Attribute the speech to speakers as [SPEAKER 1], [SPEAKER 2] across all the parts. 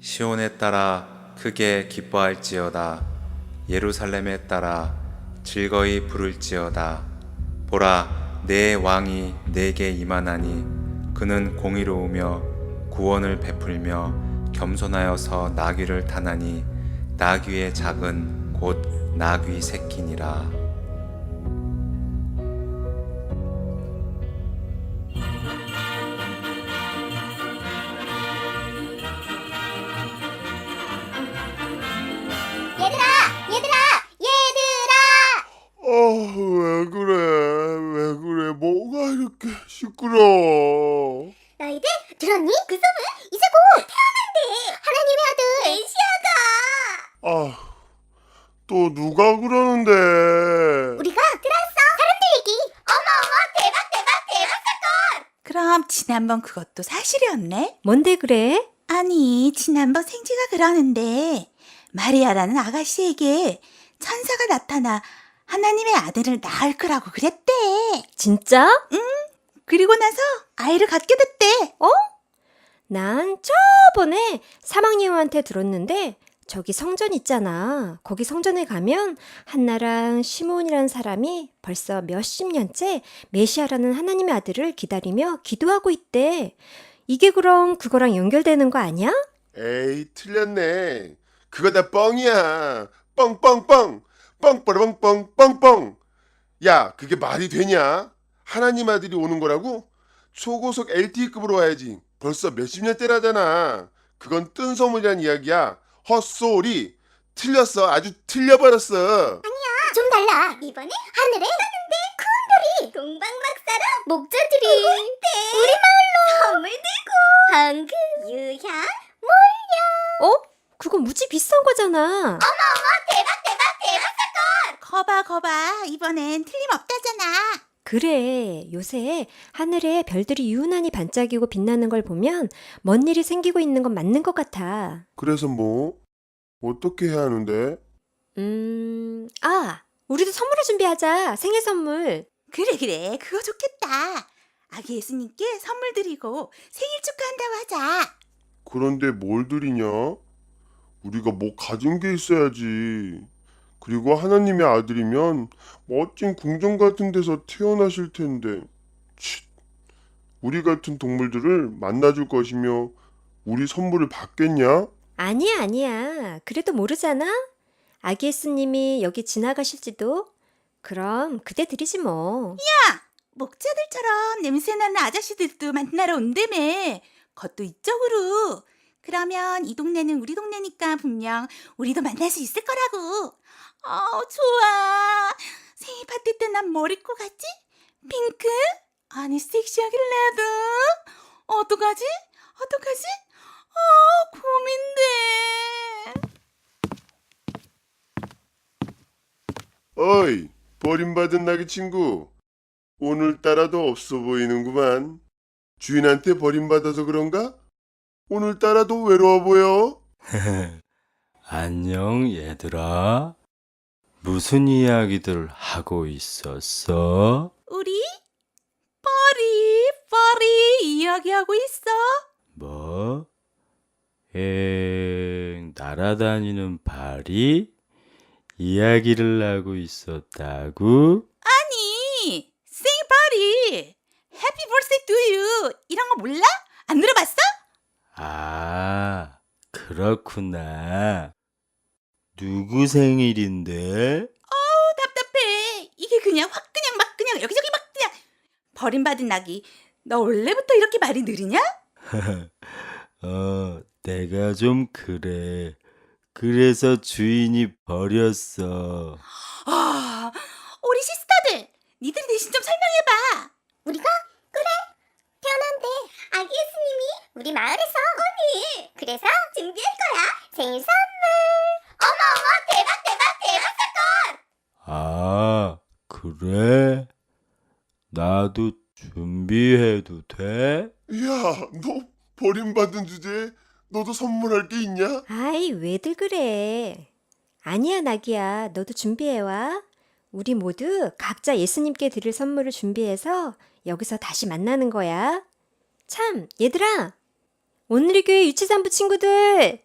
[SPEAKER 1] 시온에 따라 크게 기뻐할지어다. 예루살렘에 따라 즐거이 부를지어다. 보라 내 왕이 내게 임하나니 그는 공의로우며 구원을 베풀며 겸손하여서 나귀를 타나니 나귀의 작은 곧 나귀 새끼니라
[SPEAKER 2] 그러는데?
[SPEAKER 3] 우리가 들었어! 사람들 얘기! 어머어머 대박 대박 대박 사건!
[SPEAKER 4] 그럼 지난번 그것도 사실이었네?
[SPEAKER 5] 뭔데 그래?
[SPEAKER 4] 아니, 지난번 생지가 그러는데 마리아라는 아가씨에게 천사가 나타나 하나님의 아들을 낳을 거라고 그랬대.
[SPEAKER 5] 진짜?
[SPEAKER 4] 그리고 나서 아이를 갖게 됐대.
[SPEAKER 5] 난 저번에 사망여우한테 들었는데 저기 성전 있잖아. 거기 성전에 가면 한나랑 시몬이라는 사람이 벌써 몇십 년째 메시아라는 하나님의 아들을 기다리며 기도하고 있대. 이게 그럼 그거랑 연결되는 거 아니야?
[SPEAKER 2] 에이, 틀렸네. 그거 다 뻥이야. 뻥뻥뻥. 뻥빠라뻥뻥 뻥뻥. 야, 그게 말이 되냐? 하나님 아들이 오는 거라고? 초고속 LTE급으로 와야지. 벌써 몇십 년째라잖아. 그건 뜬 소문이란 이야기야. 헛소리. 틀렸어. 아주 틀려버렸어.
[SPEAKER 3] 좀 달라! 이번에 하늘에 큰 별이 동방박사랑 목자들이 우리 마을로 선물 들고 황금, 유향
[SPEAKER 5] 어? 그거 무지 비싼 거잖아.
[SPEAKER 3] 대박 대박 대박 사건!
[SPEAKER 4] 거봐, 거봐. 이번엔 틀림없다잖아.
[SPEAKER 5] 그래. 요새 하늘에 별들이 유난히 반짝이고 빛나는 걸 보면 뭔 일이 생기고 있는 건 맞는 것 같아.
[SPEAKER 2] 그래서 뭐? 어떻게 해야 하는데?
[SPEAKER 5] 음, 아, 우리도 선물을 준비하자. 생일 선물.
[SPEAKER 4] 그래, 그래. 그거 좋겠다. 아기 예수님께 선물 드리고 생일 축하한다고 하자.
[SPEAKER 2] 그런데 뭘 드리냐? 우리가 뭐 가진 게 있어야지. 그리고 하나님의 아들이면 멋진 궁전 같은 데서 태어나실 텐데. 치. 우리 같은 동물들을 만나줄 것이며 우리 선물을 받겠냐?
[SPEAKER 5] 아니야, 아니야. 그래도 모르잖아? 아기 예수님이 여기 지나가실지도? 그럼 그때 드리지 뭐.
[SPEAKER 4] 목자들처럼 냄새나는 아저씨들도 만나러 온다며. 그것도 이쪽으로. 그러면 이 동네는 우리 동네니까 분명 우리도 만날 수 있을 거라고. 어, 좋아. 생일 파티 때난뭐 입고 갔지? 핑크? 아니, 섹시하게 레드? 어떡하지? 어떡하지? 어, 고민돼.
[SPEAKER 2] 어이, 버림받은 나귀 친구. 오늘따라도 없어 보이는구만. 주인한테 버림받아서 그런가? 오늘따라도 외로워 보여.
[SPEAKER 6] 안녕, 얘들아. 무슨 이야기들 하고 있었어?
[SPEAKER 4] 우리? 뻘이, 뻘이 이야기하고 있어.
[SPEAKER 6] 뭐? 엥, 날아다니는 발이 이야기를 하고 있었다고?
[SPEAKER 4] 아니, 생일 파티, 해피 버스데이 투 유, 이런 거 몰라? 안 들어봤어?
[SPEAKER 6] 아, 그렇구나. 누구 생일인데?
[SPEAKER 4] 어, 답답해. 이게 그냥 확 그냥 막 그냥 여기저기 막 그냥 버림받은 낙이. 너 원래부터 이렇게 말이 느리냐?
[SPEAKER 6] 어, 내가 좀 그래. 그래서 주인이 버렸어.
[SPEAKER 4] 아, 우리 시스터들, 니들이 대신 좀 설명해봐.
[SPEAKER 3] 우리가? 그래 태어난대 아기 예수님이 우리 마을에서 언니 그래서 준비할 거야 생일 선물 어머 대박 대박 대박 사건
[SPEAKER 6] 아, 그래? 나도 준비해도 돼?
[SPEAKER 2] 야, 너 버림받은 주제에 너도 선물할 게 있냐?
[SPEAKER 5] 아이, 왜들 그래? 아니야, 나기야. 너도 준비해와. 우리 모두 각자 예수님께 드릴 선물을 준비해서 여기서 다시 만나는 거야. 참, 얘들아! 오늘의 교회 유치산부 친구들!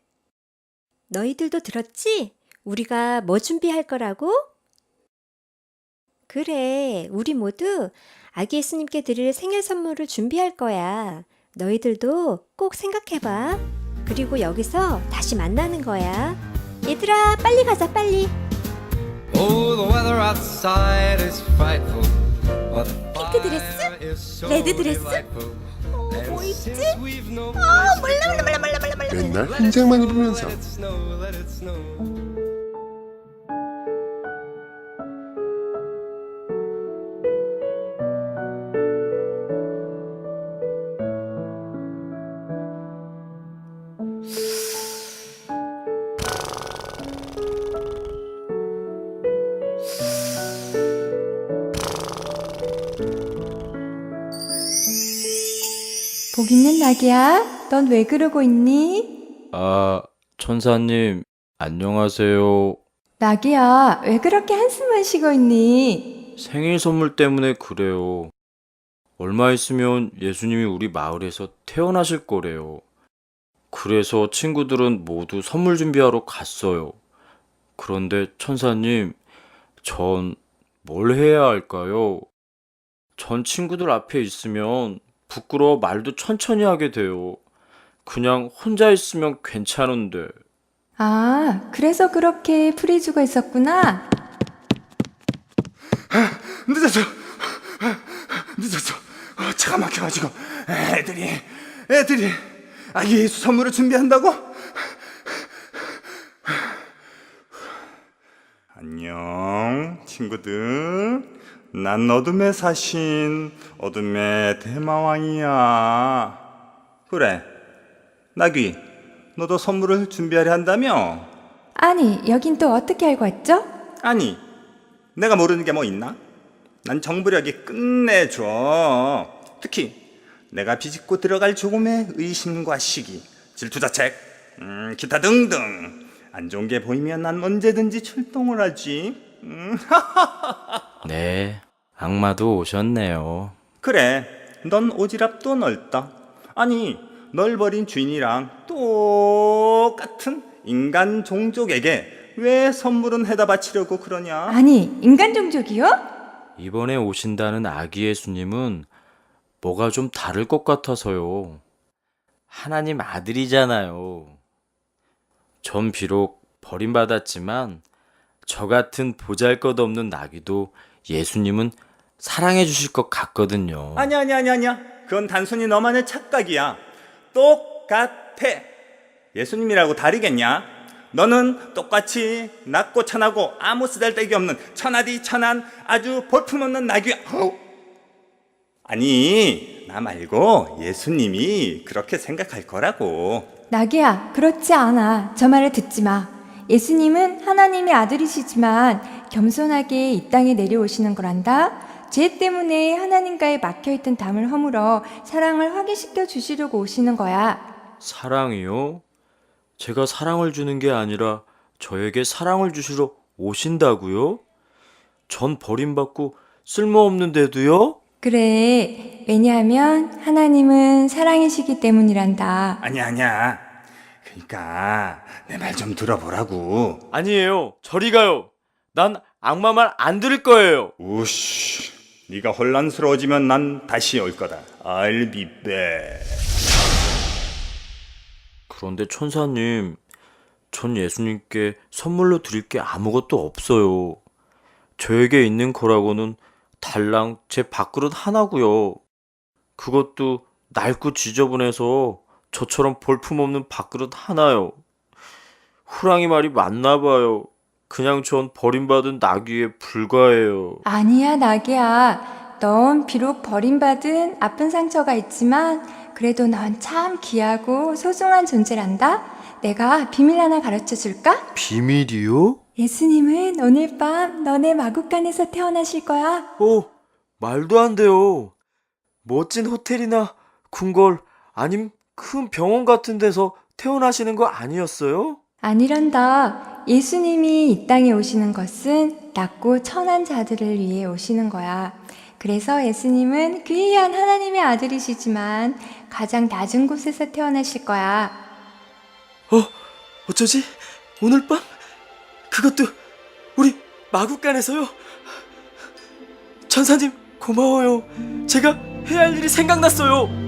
[SPEAKER 5] 너희들도 들었지? 우리가 뭐 준비할 거라고? 그래, 우리 모두 아기 예수님께 드릴 생일 선물을 준비할 거야. 너희들도 꼭 생각해봐. 그리고 여기서 다시 만나는 거야. 얘들아, 빨리 가자, 빨리.
[SPEAKER 7] Oh, the weather outside is frightful. But
[SPEAKER 4] 핑크 드레스? 레드 드레스? 어, 뭐 몰라, 몰라, 몰라, 몰라, 몰라, 몰라.
[SPEAKER 2] 맨날 흰색만 입으면서.
[SPEAKER 8] 복 있는 낙이야? 넌 왜 그러고 있니?
[SPEAKER 6] 아, 천사님, 안녕하세요.
[SPEAKER 8] 낙이야, 왜 그렇게 한숨만 쉬고 있니?
[SPEAKER 6] 생일 선물 때문에 그래요. 얼마 있으면 예수님이 우리 마을에서 태어나실 거래요. 그래서 친구들은 모두 선물 준비하러 갔어요. 그런데 천사님, 전 뭘 해야 할까요? 전 친구들 앞에 있으면 부끄러워 말도 천천히 하게 돼요. 그냥 혼자 있으면 괜찮은데.
[SPEAKER 8] 아, 그래서 그렇게 풀이 죽어 있었구나.
[SPEAKER 9] 늦었어. 늦었어. 어, 차가 막혀가지고 애들이 애들이 아기 예수 선물을 준비한다고? 안녕 친구들. 난 어둠의 사신 어둠의 대마왕이야. 그래. 나귀, 너도 선물을 준비하려 한다며?
[SPEAKER 8] 아니, 여긴 또 어떻게 알고 왔죠?
[SPEAKER 9] 아니, 내가 모르는 게 뭐 있나? 난 정부력이 끝내줘. 특히 내가 비집고 들어갈 조금의 의심과 시기, 질투 자책, 음, 기타 등등 안 좋은 게 보이면 난 언제든지 출동을 하지. 음,
[SPEAKER 6] 네, 악마도 오셨네요.
[SPEAKER 9] 그래, 넌 오지랖도 넓다. 아니, 널 버린 주인이랑 똑같은 인간 종족에게 왜 선물은 해다 바치려고 그러냐?
[SPEAKER 8] 아니, 인간 종족이요?
[SPEAKER 6] 이번에 오신다는 아기 예수님은 뭐가 좀 다를 것 같아서요. 하나님 아들이잖아요. 전 비록 버림받았지만 저 같은 보잘 것 없는 나귀도 예수님은 사랑해 주실 것 같거든요.
[SPEAKER 9] 아니야, 아니야, 아니야, 아니야. 그건 단순히 너만의 착각이야. 똑같아. 예수님이라고 다르겠냐? 너는 똑같이 낮고 천하고 아무 쓰잘데기 없는 천하디 천한 아주 볼품없는. 어우. 아니, 나 말고 예수님이 그렇게 생각할 거라고.
[SPEAKER 8] 낙이야, 그렇지 않아. 저 말을 듣지 마. 예수님은 하나님의 아들이시지만 겸손하게 이 땅에 내려오시는 거란다. 죄 때문에 하나님과의 막혀있던 담을 허물어 사랑을 확인시켜 주시려고 오시는 거야.
[SPEAKER 6] 사랑이요? 제가 사랑을 주는 게 아니라 저에게 사랑을 주시러 오신다고요? 전 버림받고 쓸모없는데도요?
[SPEAKER 8] 그래. 왜냐하면 하나님은 사랑이시기 때문이란다.
[SPEAKER 9] 아니야, 아니야. 그러니까 내 말 좀 들어보라고.
[SPEAKER 6] 아니에요. 저리 가요. 난 악마 말 안 들을 거예요.
[SPEAKER 9] 우씨, 네가 혼란스러워지면 난 다시 올 거다. I'll be back.
[SPEAKER 6] 그런데 천사님, 전 예수님께 선물로 드릴 게 아무것도 없어요. 저에게 있는 거라고는 달랑 제 밥그릇 하나고요. 그것도 낡고 지저분해서 저처럼 볼품없는 밥그릇 하나요. 호랑이 말이 맞나 봐요. 그냥 전 버림받은 나귀에 불과해요.
[SPEAKER 8] 아니야, 낙이야. 넌 비록 버림받은 아픈 상처가 있지만 그래도 넌 참 귀하고 소중한 존재란다. 내가 비밀 하나 가르쳐 줄까?
[SPEAKER 6] 비밀이요?
[SPEAKER 8] 예수님은 오늘 밤 너네 마국간에서 태어나실 거야.
[SPEAKER 6] 오, 말도 안 돼요. 멋진 호텔이나 궁궐 아님 큰 병원 같은 데서 태어나시는 거 아니었어요?
[SPEAKER 8] 아니란다. 예수님이 이 땅에 오시는 것은 낮고 천한 자들을 위해 오시는 거야. 그래서 예수님은 귀한 하나님의 아들이시지만 가장 낮은 곳에서 태어나실 거야.
[SPEAKER 6] 어, 어쩌지?
[SPEAKER 10] 오늘 밤? 그것도 우리 마국간에서요? 천사님 고마워요. 제가 해야 할 일이 생각났어요.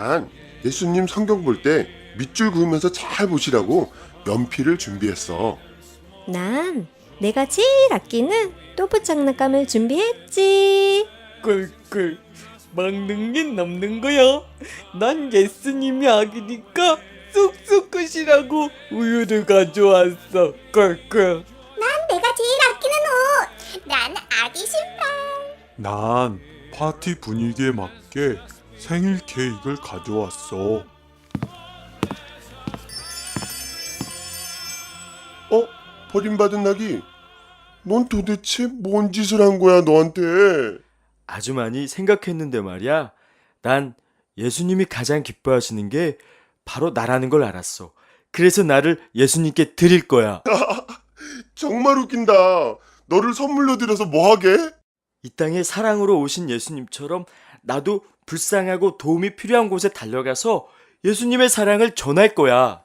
[SPEAKER 2] 난 예수님 성경 볼 때 밑줄 그으면서 잘 보시라고 연필을 준비했어.
[SPEAKER 5] 난 내가 제일 아끼는 또부 장난감을 준비했지.
[SPEAKER 10] 꿀꿀 막는 게 남는 거야. 난 예수님이 아기니까 쑥쑥 크시라고 우유를 가져왔어. 꿀꿀.
[SPEAKER 3] 난 내가 제일 아끼는 옷. 난 아기 신발.
[SPEAKER 11] 난 파티 분위기에 맞게 생일 케이크를 가져왔어.
[SPEAKER 2] 어? 버림받은 낙이? 넌 도대체 뭔 짓을 한 거야, 너한테?
[SPEAKER 6] 아주 많이 생각했는데 말이야. 난 예수님이 가장 기뻐하시는 게 바로 나라는 걸 알았어. 그래서 나를 예수님께 드릴 거야.
[SPEAKER 2] 정말 웃긴다. 너를 선물로 드려서 뭐 하게?
[SPEAKER 6] 이 땅에 사랑으로 오신 예수님처럼 나도 불쌍하고 도움이 필요한 곳에 달려가서 예수님의 사랑을 전할 거야.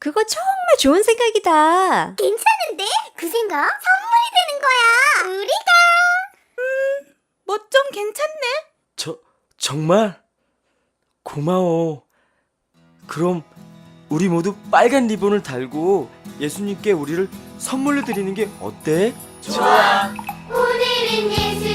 [SPEAKER 5] 그거 정말 좋은 생각이다.
[SPEAKER 3] 괜찮은데? 그 생각 선물이 되는 거야. 우리가
[SPEAKER 4] 뭐좀 괜찮네.
[SPEAKER 6] 저, 정말? 고마워. 그럼 우리 모두 빨간 리본을 달고 예수님께 우리를 선물로 드리는 게 어때?
[SPEAKER 3] 오늘 은